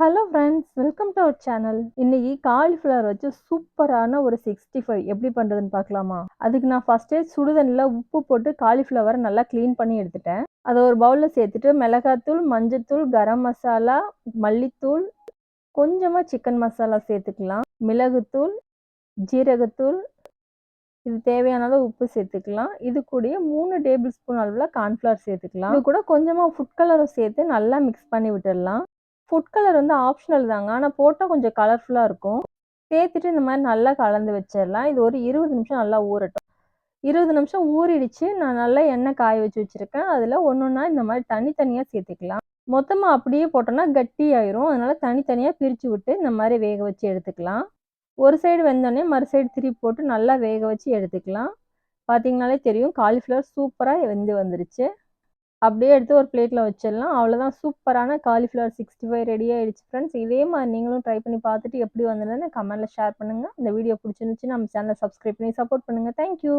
Hello friends welcome to our channel இன்னைக்கு cauliflower வச்சு சூப்பரான ஒரு சிக்ஸ்டி ஃபைவ் எப்படி பண்ணுறதுன்னு பார்க்கலாமா? அதுக்கு நான் ஃபஸ்ட்டே சுடுதண்ணில் உப்பு போட்டு காலிஃப்ளவரை நல்லா க்ளீன் பண்ணி எடுத்துட்டேன். அதை ஒரு பவுலில் சேர்த்துட்டு மிளகாத்தூள் மஞ்சத்தூள் கரம் மசாலா மல்லித்தூள் கொஞ்சமாக சிக்கன் மசாலா சேர்த்துக்கலாம். மிளகுத்தூள் ஜீரகத்தூள் இது தேவையான அளவு உப்பு சேர்த்துக்கலாம். இது கூடயே மூணு டேபிள் ஸ்பூன் அளவில் கார்ன்ஃப்ளவர் சேர்த்துக்கலாம். இது கூட கொஞ்சமாக ஃபுட் கலரும் சேர்த்து நல்லா மிக்ஸ் பண்ணி விட்டுடலாம். ஃபுட் கலர் வந்து ஆப்ஷனல் தாங்க. ஆனால் போட்டால் கொஞ்சம் கலர்ஃபுல்லாக இருக்கும். சேர்த்துட்டு இந்த மாதிரி நல்லா கலந்து வச்சிடலாம் இது ஒரு இருபது நிமிஷம் நல்லா ஊறட்டும். இருபது நிமிஷம் ஊறிடுச்சு. நான் நல்லா எண்ணெய் காய வச்சு வச்சுருக்கேன். அதில் ஒன்று ஒன்றா இந்த மாதிரி தனித்தனியாக சேர்த்துக்கலாம். மொத்தமாக அப்படியே போட்டோன்னா கட்டி ஆயிரும். அதனால் தனித்தனியாக பிரித்து விட்டு இந்த மாதிரி வேக வச்சு எடுத்துக்கலாம். ஒரு சைடு வெந்தோடனே மறு சைடு திருப்பி போட்டு நல்லா வேக வச்சு எடுத்துக்கலாம். பார்த்தீங்கனாலே தெரியும். காலிஃப்ளவர் சூப்பராக வெந்து வந்துருச்சு. அப்படியே எடுத்து ஒரு பிளேட்டில் வச்சிடலாம். அவ்வளோதான் சூப்பரான காலிஃப்ளவர் சிக்ஸ்டி ஃபைவ் ரெடி ஆகிடுச்சு ஃப்ரெண்ட்ஸ் இதே மாதிரி நீங்களும் ட்ரை பண்ணி பார்த்துட்டு எப்படி வந்ததுன்னு கமெண்ட்டில் ஷேர் பண்ணுங்கள் இந்த வீடியோ பிடிச்சிருந்துச்சு நம்ம சேனலை சப்ஸ்கிரைப் பண்ணி சப்போர்ட் பண்ணுங்கள் தேங்க்யூ